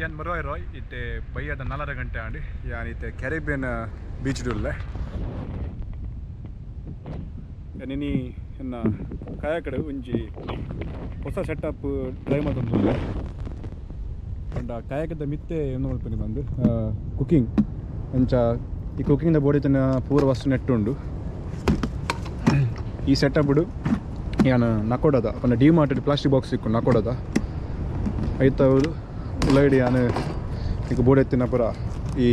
yan ಮರೋ ಇರೋ, ಇತ್ತೆ ಬೈಯದ ನಾಲ್ಕ ಗಂಟೆ ಆಂಡಿ. ಯಾನ್ ಇತ್ತೆ caribbean ಬೀಚ್ dulle ಯಾನಿನಿ ಎನ್ನ ಕಾಯಕಡೆ ಒಂಜಿ ಹೊಸ ಸೆಟಪ್ ಟ್ರೈ ಮಾಡ್ತಂದು ಅಂಡ ಕಾಯಕದ ಮಿತ್ತೆ ಏನು ಮಾಡ್ತೀನಿ ಬಂದು ಕುಕಿಂಗ್ ಅಂಚ, ಈ ಕುಕಿಂಗ್ದ ತನ್ನ ಪೂರ ವಸ್ತು ನೆಟ್ಟುಂಡು ಈ ಸೆಟಪ್ ಬಿಡು ಯಾನು, ನಕೊಡದ. ಪಂಡ ಡಿ ಮಾರ್ಟೆಡ್ ಪ್ಲಾಸ್ಟಿಕ್ ಬಾಕ್ಸ್ ಇಕ್ಕು, ನಕೊಡದ. ಐತ ಯಾನು ಈಗ ಬೋಡೆ ತಿನ್ನಪುರ ಪುರ ಈ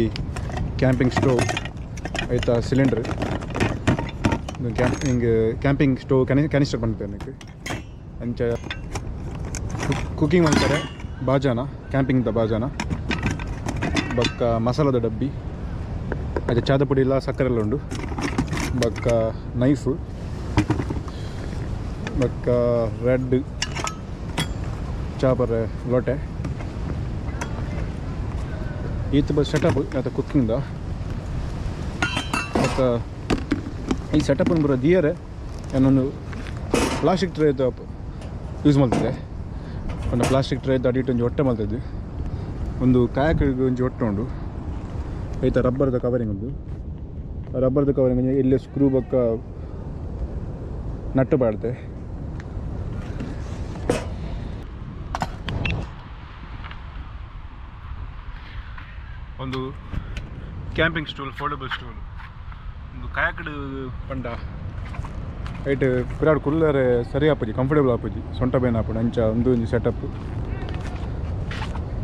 ಕ್ಯಾಂಪಿಂಗ್ ಸ್ಟೋವ್ ಐತ ಸಿಲಿಂಡರ್. ಹಿಂಗೆ ಕ್ಯಾಂಪಿಂಗ್ ಸ್ಟೋವ್ ಕ್ಯಾನಿ ಕ್ಯಾನಿಸ್ಟರ್ ಬಂದಿದೆ ನನಗೆ ಅಂಚ ಕುಕಿಂಗ್ ಮಾಡ್ತಾರೆ ಬಾಜಾನ, ಕ್ಯಾಂಪಿಂಗ್ದ ಬಾಜಾನ, ಬಕ್ಕ ಮಸಾಲದ ಡಬ್ಬಿ ಅದೇ ಚಾದ ಪುಡಿ ಇಲ್ಲ, ಸಕ್ಕರೆ ಎಲ್ಲ ಉಂಡು, ಬಕ್ಕ ನೈಫು, ಬಕ್ಕ ರೆಡ್, ಚಾಪರ್, ಲೋಟೆ. ಈತ ಬಸ್ ಸೆಟಪ್ ಅದು ಕುಕ್ಕಿಂಗ್ದ ಮತ್ತು ಈ ಸೆಟಪ್ ಬರೋ ದಿಯರೆ ಏನೊಂದು ಪ್ಲಾಸ್ಟಿಕ್ ಟ್ರೇ ಯೂಸ್ ಮಾಡ್ತಿದ್ದೆ. ಒಂದು ಪ್ಲಾಸ್ಟಿಕ್ ಟ್ರೇ ಅಡಿಟ್ಟು ಒಂದು ಹೊಟ್ಟೆ ಮಾಡ್ತಿದ್ವಿ. ಒಂದು ಕಾಯಕಿಗೆ ಒಂಜಿ ಹೊಟ್ಟೆ ಉಂಡು. ಐತ ರಬ್ಬರ್ದ ಕವರಿಂಗ್ ಆ ರಬ್ಬರ್ದ ಕವರಿಂಗ್ ಇಲ್ಲಿ ಸ್ಕ್ರೂ ಬಕ್ಕ ನಟ್ಟು ಬಾಡ್ದೆ ಒಂದು ಕ್ಯಾಂಪಿಂಗ್ ಸ್ಟೂಲ್ ಫೋಲ್ಡಬಲ್ ಸ್ಟೂಲ್ ಒಂದು ಕಾಯಕಡು ಪಂಡ. ಐಟ್ ಪಿರಾಡ್ ಕುಲ್ಲರೆ ಸರಿ ಆಪುಜಿ ಕಂಫರ್ಟೇಬಲ್ ಆಪುಜಿ ಸೊಂಟ ಬೇನ್ ಆಪುಂಡು ಅಂಚ ಒಂದು ಒಂಜಿ ಸೆಟಪ್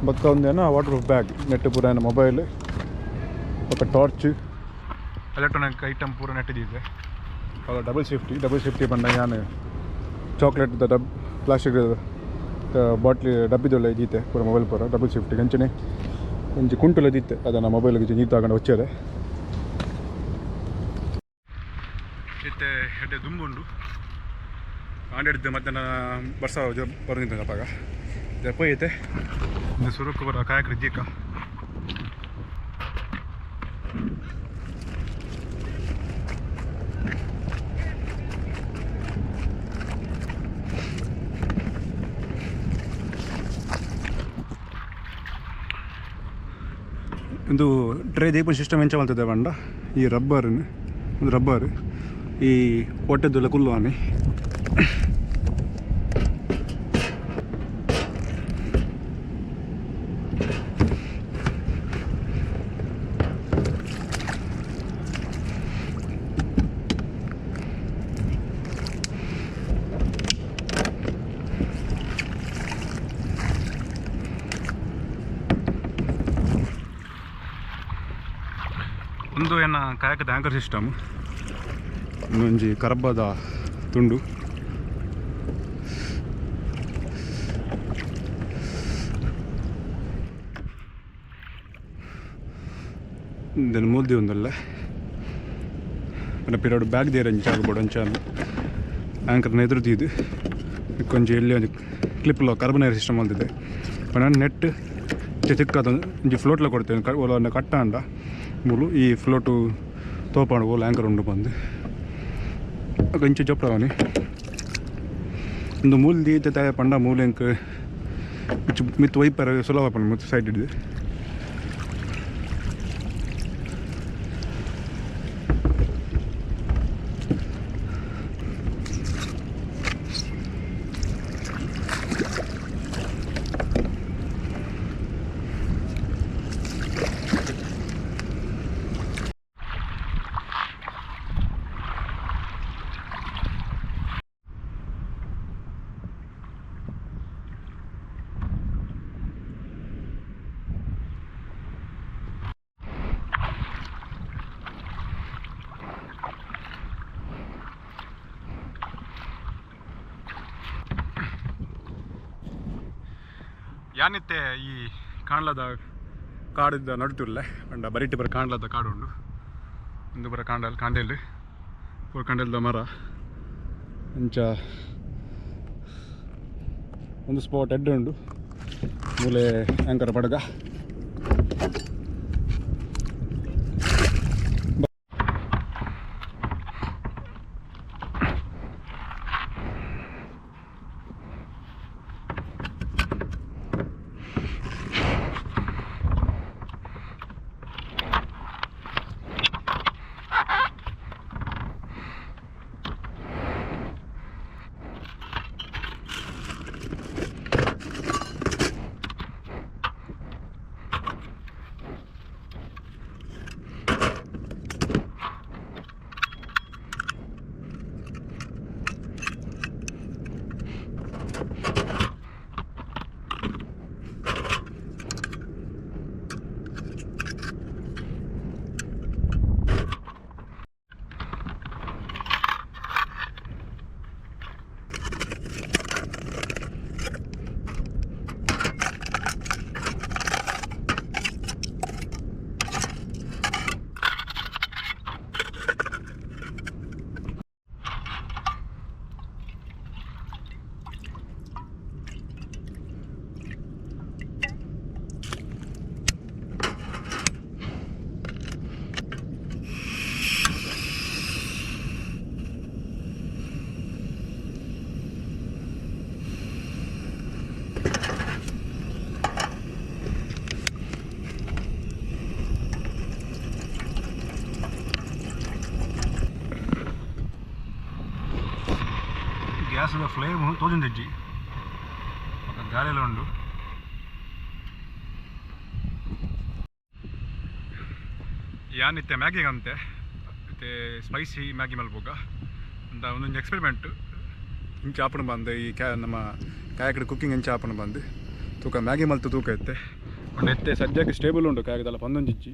ಬೊಕ್ಕ ಒಂದೇನ ವಾಟರ್ ಪ್ರೂಫ್ ಬ್ಯಾಗ್ ನೆಟ್ ಪೂರ ಏನ ಮೊಬೈಲ್ ಬೊಕ್ಕ ಟಾರ್ಚ್ ಎಲೆಕ್ಟ್ರಾನಿಕ್ ಐಟಮ್ ಪೂರ ನೆಟ್ಟಿದ್ದಿದೆ ಅವಾಗ ಡಬಲ್ ಸೇಫ್ಟಿ ಡಬಲ್ ಸೇಫ್ಟಿ ಪಂಡ ನಾನು ಚಾಕ್ಲೇಟ್ ಡಬ್ ಪ್ಲಾಸ್ಟಿಕ್ ಬಾಟ್ಲಿ ಡಬ್ಬಿದೊಳ್ಳೆ ಇದ್ದೀತೆ ಪೂರ ಮೊಬೈಲ್ ಪೂರ ಡಬಲ್ ಸೇಫ್ಟಿ ಅಂಚನೆ ಒಂಜಿ ಕುಂಟುಲದಿತ್ತೆ ಅದನ್ನು ಮೊಬೈಲ್ಗೆ ನೀರು ತಗೊಂಡು ಹೊಚ್ಚದೆ ಇತ್ತೆ ಹೆಡ್ಡೆ ದುಂಬುಂಡು ಕಾಂಡಿಡ್ದು ಮಧ್ಯಾಹ್ನ ಬರ್ಸ ಬರೆದಿದ್ದೆ ಅಪ್ಪಾಗ ದೆಪ್ಪ ಐತೆ ಸುರಕ್ಕೆ ಬರೋ ಕಾಯಕ ಜೀಕ. ಒಂದು ಟ್ರೇ ದೀಪ ಸಿಸ್ಟಮ್ ಎಂಚ ಮಾಡ್ತದೆ ಬಂಡ. ಈ ರಬ್ಬರ್ ಒಂದು ರಬ್ಬರ್. ಈ ಹೊಟ್ಟೆದ್ದು ಕುಲ್ವಾನೆ ಒಂದು ಏನ ಕಾಯಕದ ಆ್ಯಂಕರ್ ಸಿಸ್ಟಮ್ ಒಂಜಿ ಕರಬ್ಬದ ತುಂಡು. ಇದನ್ನು ಮೂಲ್ದಿ ಒಂದಲ್ಲ. ಮತ್ತೆ ಪಿರಿಯಡ್ ಬ್ಯಾಗ್ ದೇರ ಅಂಚ ಆಗ್ಬೋಡು ಅಂಚ ಆ್ಯಂಕರ್ನ ಎದುರುದಿದ್ದು ಕೊಂಚ ಎಲ್ಲಿ ಒಂದು ಕ್ಲಿಪ್ಲ ಕಾರ್ಬನೈರ್ ಸಿಸ್ಟಮ್ ಅಲ್ದಿದೆ. ನಾನು ನೆಟ್ ತಿಕ್ಕದ ಒಂಜಿ ಫ್ಲೋಟ್ಲ ಕೊಡ್ತೇವೆ ಒಲ ಕಟ್ಟ ಅಂಡ ಮೂಲು ಈ ಫ್ಲೋಟು ತೋಪಾಡು ಓಲ್ ಆ್ಯಂಕರ್ ಉಂಡು ಬಂದು కొంచెం చెప్పరావని ಒಂದು ಮೂಲ ದೀತೆ ತಾಯ ಪಂಡ ಮೂಲೆಂಕ್ ಮಿತ್ ವೈಪರ್ ಸುಲಭ ಪಂಡ ಮುತ್ತು ಸೈಡ್ ಹಿಡಿದು ಯಾನಿತ್ತೆ ಈ ಕಾಣ್ಲದ ಕಾಡಿದ ನಡುತುರ್ಲೆ? ಅಂಡ ಬರಿಟಿ ಬರ ಕಾಣ್ಲದ ಕಾಡು ಉಂಡು ಒಂದು ಬರ ಕಾಂಡಲ್, ಕಾಂಡೆಲ್. ಪೂರ್ ಕಾಂಡೆಲ್ದ ಮರ. ಇಂಚ ಒಂದು ಸ್ಪಾಟ್ ಎಡ್ಡೆ ಉಂಡು ಮೂಲೆ ಆಂಕರ ಪಡಗ. ಗ್ಯಾಸ್ ಫ್ಲೇಮ್ ತೋಜುಂದಿಜ್ಜಿ ఒక గాలిలో ఉండు ಯಾನಿತ್ತೆ ಮ್ಯಾಗಿಗಂತೆ ಮತ್ತೆ ಸ್ಪೈಸಿ ಮ್ಯಾಗಿ ಮಲ್ಬೋಗ ಅಂತ ಒಂದೊಂದು ಎಕ್ಸ್ಪೆರಿಮೆಂಟ್ ಇಂಚೆ ಆಪಣ ಬಂದು ಈ ಕ್ಯಾ ನಮ್ಮ ಕಾಯಕಡೆ ಕುಕ್ಕಿಂಗ್ ಇಂಚೆ ಆಪಣ ಬಂದು ತೂಕ ಮ್ಯಾಗಿ ಮಲ್ತು ತೂಕ ಎತ್ತೆ ಒಂದು ಎತ್ತೆ ಸದ್ಯಕ್ಕೆ ಸ್ಟೇಬಲ್ ಉಂಟು ಕಾಯಕದಲ್ಲ ಪಂದೊಂದು ಇಜ್ಜಿ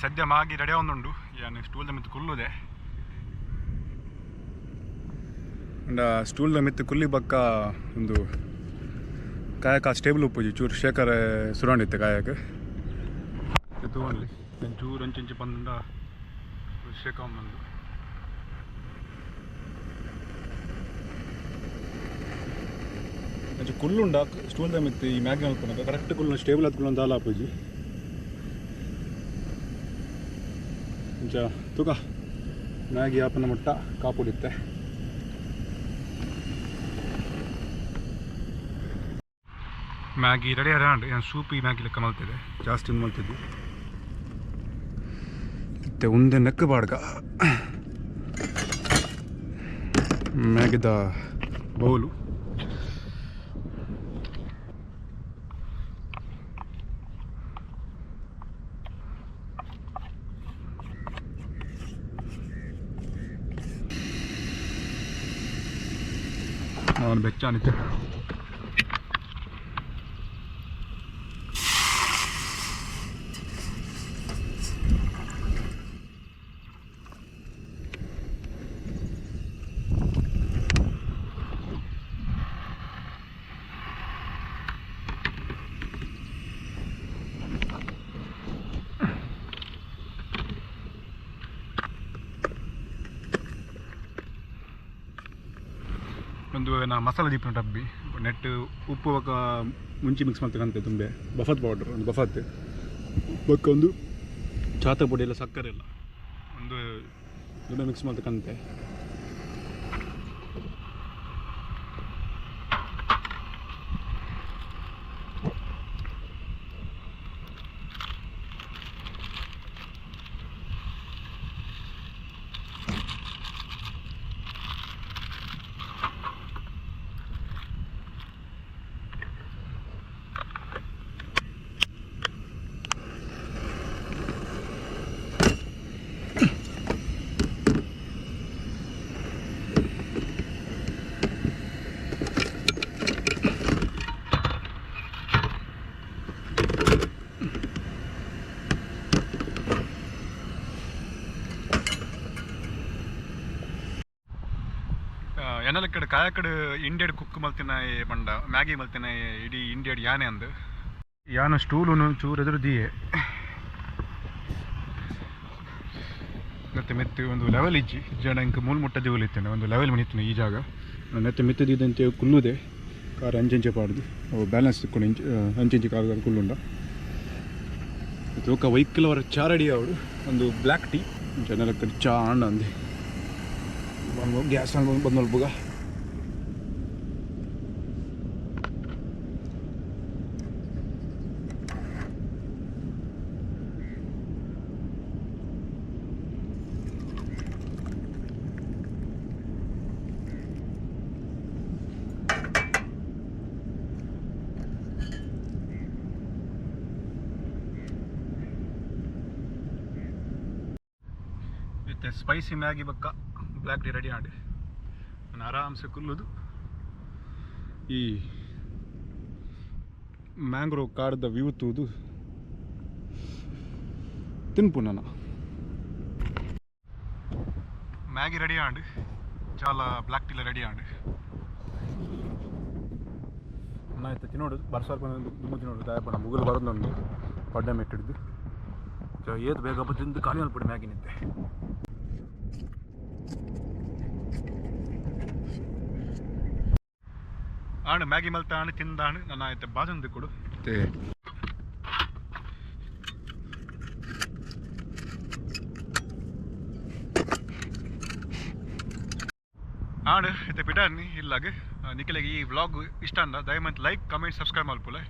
ಸದ್ಯ ಮಾಗಿ ರೆಡೆ ಒಂದುಂಡು ಯಾನು ಸ್ಟೂಲ್ದ ಮಿತ್ತು ಕುಲ್ಲುದೆ. ಅಂಡ ಸ್ಟೂಲ್ದ ಮಿತ್ತು ಕುಲ್ಲಿ ಬಕ್ಕ ಒಂದು ಕಾಯಕ ಸ್ಟೇಬಲ್ ಉಪ್ಪುಜಿ ಚೂರು ಶೇಖರ ಸುರಾಂಡಿತ್ತೆ ಕಾಯಕ. ತಗೊಂಡ್ಲಿ. ಚೂರು ಅಂಚೆ ಬಂದ ಶೇಖಮ್ ಬಂದು ಕುಲ್ಲುಂಡ ಸ್ಟೂಲ್ದ ಮಿತ್ತು ಈ ಮ್ಯಾಗ್ನಲ್ ಕರೆಕ್ಟ್ ಕುಲ್ಲು ಸ್ಟೇಬಲ್ ಹತ್ಕೊಳ್ಳೋ ದಾಲ ಅಪ್ಪುಜಿ ಕೊಂಚ ತೂಕ ನಾಗಿ ಯಾಪನ ಮಟ್ಟ ಕಾಪುಡಿತ್ತೆ. ಮ್ಯಾಗಿ ರೆಡಿ ಅರಾಂಡ್ ಏನು ಸೂಪಿ ಮ್ಯಾಗಿ ಲೆಕ್ಕ ಮಲ್ತಿದೆ ಜಾಸ್ತಿ ಮಲ್ತಿದ್ವಿ ಮತ್ತೆ ಉಂದೆ ನೆಕ್ಕ ಬಾಡ್ಗ. ಮ್ಯಾಗಿದ bowl. on a bit, Johnny. ಒಂದು ನಾ ಮಸಾಲೆ ದೀಪನ ಡಬ್ಬಿ ನೆಟ್ ಉಪ್ಪು ఒక ಮುಂಚೆ ಮಿಕ್ಸ್ ಮಾಡ್ತಕ್ಕಂತೆ ತುಂಬೆ. ಬಫತ್ ಪೌಡರ್ ಒಂದು ಬಫತ್ ಬೊಕ್ಕ ಒಂದು ಚಾತ ಪುಡಿ ಎಲ್ಲ ಸಕ್ಕರೆ ಎಲ್ಲ ಒಂದು ಇದನ್ನ ಮಿಕ್ಸ್ ಮಾಡ್ತಕ್ಕಂತೆ ಎನ್ನಲಕ್ಕಡೆ ಕಾಯಕಡೆ ಇಂಡಿಯಡ್ ಕುಕ್ ಮಲ್ತಿನ ಬಂಡ ಮ್ಯಾಗಿ ಮಲ್ತಿನ ಇಡೀ ಇಂಡಿಯಡ್ ಯಾನೆ ಅಂದು ಯಾನ ಸ್ಟೂಲ್ ಚೂರು ಎದುರು ದಿಯೆ ಮತ್ತೆ ಮೆತ್ತೆ ಒಂದು ಲೆವೆಲ್ ಇಜ್ಜಿ ಜನ ಇಂಕ ಮೂಲ್ ಮುಟ್ಟ ಜೀವಲ್ ಇತ್ತೇನೆ ಒಂದು ಲೆವೆಲ್ ಮನಿತ್ತೇನೆ ಈ ಜಾಗ ನೆತ್ತೆ ಮೆತ್ತದಿದ್ದಂತೆ ಕುಲ್ಲುದೆ ಕಾರ್ ಅಂಚೆಂಚೆ ಪಾಡ್ದು ಬ್ಯಾಲೆನ್ಸ್ ತಿಕ್ಕೊಂಡು ಇಂಚ್ ಅಂಜಂಜೆ ಕಾರ್ ಕುಲ್ಲುಂಡ ತೂಕ ವೈಕಲ್ ಅವರ ಚಾರಡಿ ಅವರು ಒಂದು ಬ್ಲ್ಯಾಕ್ ಟೀ ಜನರ ಕಡೆ ಚಾ ಅಣ್ಣ ಅಂದೆ ಬಂದು ಗ್ಯಾಸ್ ಬಂದು ಬಂದು ವಿತ್ ಸ್ಪೈಸಿ ಮ್ಯಾಗಿ ಬಕ್ಕ ಬ್ಲ್ಯಾಕ್ ಟೀ ರೆಡಿ ಮಾಡಿ. ನಾನು ಆರಾಮ್ಸೆ ಕುಲ್ಲೋದು. ಈ ಮ್ಯಾಂಗ್ರೋ ಕಾಡ್ದ ವ್ಯೂ ತೂದು ತಿನ್ಪು ನಾನು. ಮ್ಯಾಗಿ ರೆಡಿ ಆಂಡು ಚಾಲ ಬ್ಲ್ಯಾಕ್ ಟೀಲ ರೆಡಿ ಆಂಡು. ಆಯ್ತು ತಿನ್ನೋಡು. ಬರ್ಸಾರ್ ತಿನ್ನೋಡು. ದುಮ್ಮು ತಿನ್ನೋಡು ಮುಗಿಲು ಬರೋದು ಬರೋದೊಂದು ಪಡ್ಡೆ ಮೆಟ್ಟಿಡ್ದು. ಏದು ಬೇಗ ಬಂದು ತಿಂದು ಖಾಲಿ ಮಲ್ಪಡಿ ಮ್ಯಾಗಿ ನಿಂತೆ ಆಣ ಮ್ಯಾಗಿ ಮಲ್ತ ಆಣ ತಿಂದ ಆಣ ನನ್ನ ಆಯ್ತೆ ಬಾಜಂದಿ ಕೊಡು. ಆಣ ಇತ್ತೆ ಬಿಡಾನಿ ಇಲ್ಲಾಗ. ನಿಕಲಿಗೆ ಈ ವ್ಲಾಗ್ ಇಷ್ಟ ಅಂದ. ದಯಮಂತ ಲೈಕ್ ಕಮೆಂಟ್ ಸಬ್ಸ್ಕ್ರೈಬ್ ಮಾಡ್ಕೊಳ್ಳಿ